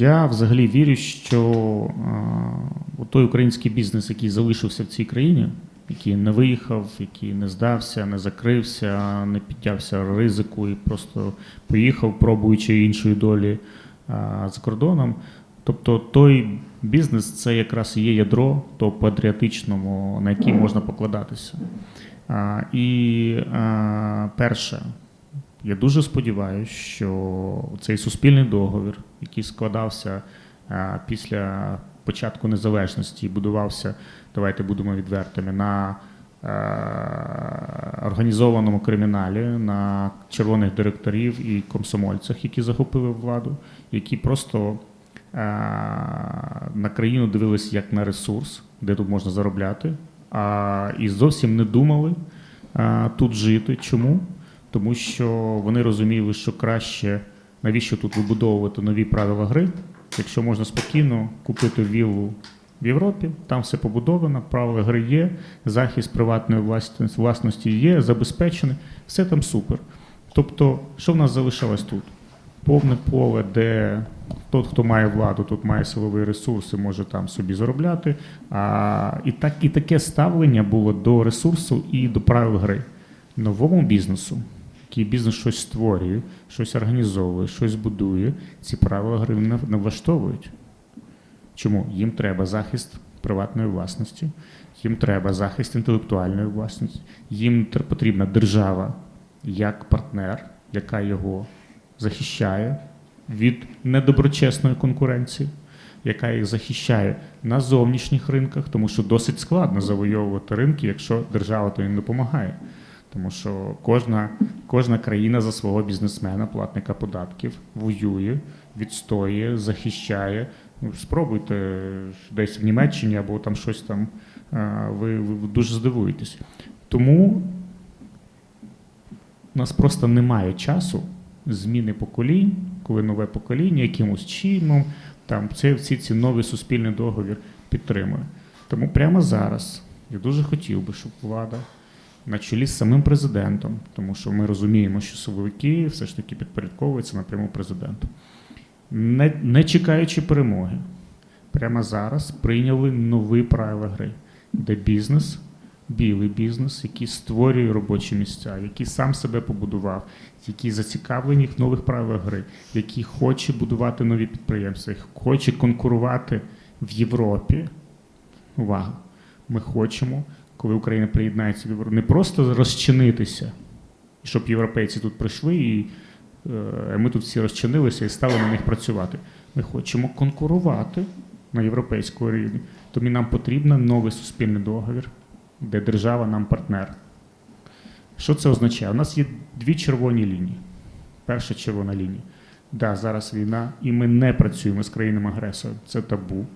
Я взагалі вірю, що е, той український бізнес, який залишився в цій країні, який не виїхав, який не здався, не закрився, не піднявся ризику і просто поїхав, пробуючи іншої долі е, за кордоном. Тобто той бізнес це якраз і є ядро того патріотичному, на який можна покладатися. А, І а, перше, я дуже сподіваюся, що цей суспільний договір, який складався після початку незалежності, будувався, давайте будемо відвертими, на е, організованому криміналі, на червоних директорів і комсомольцях, які захопили владу, які просто е, на країну дивились як на ресурс, де тут можна заробляти, а, і зовсім не думали тут жити. Чому? Тому що вони розуміли, що краще навіщо тут вибудовувати нові правила гри, якщо можна спокійно купити віллу в Європі, там все побудовано, правила гри є, захист приватної власності, є, забезпечений, все там супер. Тобто, що в нас залишалось тут? Повне поле, де тот, хто має владу, тут має силовий ресурс і може там собі заробляти. А, і, так, і таке ставлення було до ресурсу і до правил гри. Новому бізнесу, який бізнес щось створює, щось організовує, щось будує, ці правила гри не, влаштовують. Чому? Їм треба захист приватної власності, їм треба захист інтелектуальної власності, їм потрібна держава як партнер, яка його захищає від недоброчесної конкуренції, яка їх захищає на зовнішніх ринках, тому що досить складно завойовувати ринки, якщо держава то їм допомагає. Тому що кожна, кожна країна за свого бізнесмена, платника податків, воює, відстоює, захищає. Ну, спробуйте десь в Німеччині або там щось там, ви, ви дуже здивуєтесь. Тому у нас просто немає часу зміни поколінь, коли нове покоління якимось чином там це, всі ці новий суспільний договір підтримує. Тому прямо зараз я дуже хотів би, щоб влада на чолі з самим президентом, тому що ми розуміємо, що силовики все ж таки підпорядковуються напряму президенту, не, не чекаючи перемоги, прямо зараз прийняли нові правила гри, де бізнес, білий бізнес, який створює робочі місця, який сам себе побудував, який зацікавлені в нових правилах гри, який хоче будувати нові підприємства, який хоче конкурувати в Європі. Увага! Ми хочемо, коли Україна приєднається не просто розчинитися, щоб європейці тут прийшли і е, ми тут всі розчинилися і стали на них працювати. Ми хочемо конкурувати на європейському рівні. Тому нам потрібен новий суспільний договір, де держава нам партнер. Що це означає? У нас є дві червоні лінії. Перша червона лінія. Да, зараз війна, і ми не працюємо з країнами-агресором. Це табу.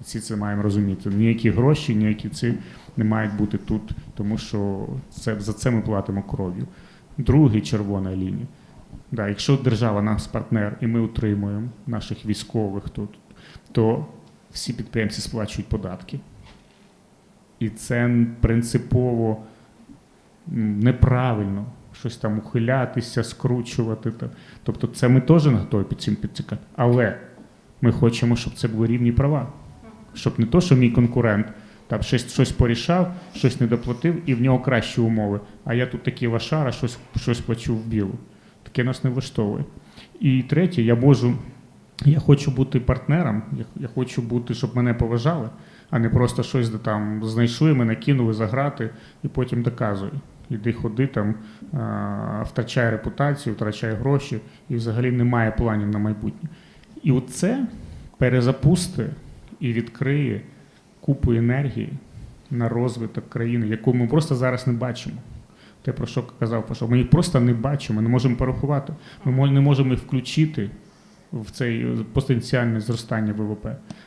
Всі це маємо розуміти. Ніякі гроші, ніякі ці не мають бути тут, тому що це, за це ми платимо кров'ю. Другий червона лінія. Да, якщо держава наш партнер і ми утримуємо наших військових тут, то всі підприємці сплачують податки. І це принципово неправильно щось там ухилятися, скручувати. Тобто, це ми теж готові під цим підцікати. Але ми хочемо, щоб це були рівні права. Щоб не то, що мій конкурент там щось, щось порішав, щось не доплатив, і в нього кращі умови. А я тут такий лошара, щось, щось плачу в білу. Таке нас не влаштовує. І третє, я можу, я хочу бути партнером, я, я хочу бути, щоб мене поважали, а не просто щось там знайшли, мене кинули заграти і потім доказуй. Іди ходи там, втрачає репутацію, втрачає гроші і взагалі немає планів на майбутнє. І оце перезапусти і відкриє купу енергії на розвиток країни, яку ми просто зараз не бачимо. Те, про що казав Пашов, ми їх просто не бачимо, не можемо порахувати. Ми не можемо їх включити в цей потенціальне зростання ВВП.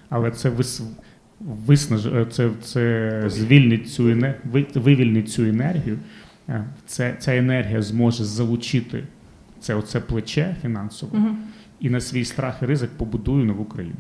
Але це вис, виснаж, е, це, це звільнить цю ене- ви- вивільнить цю енергію. Е, Це, ця енергія зможе залучити це оце плече фінансове Мгм. і на свій страх і ризик побудує нову країну.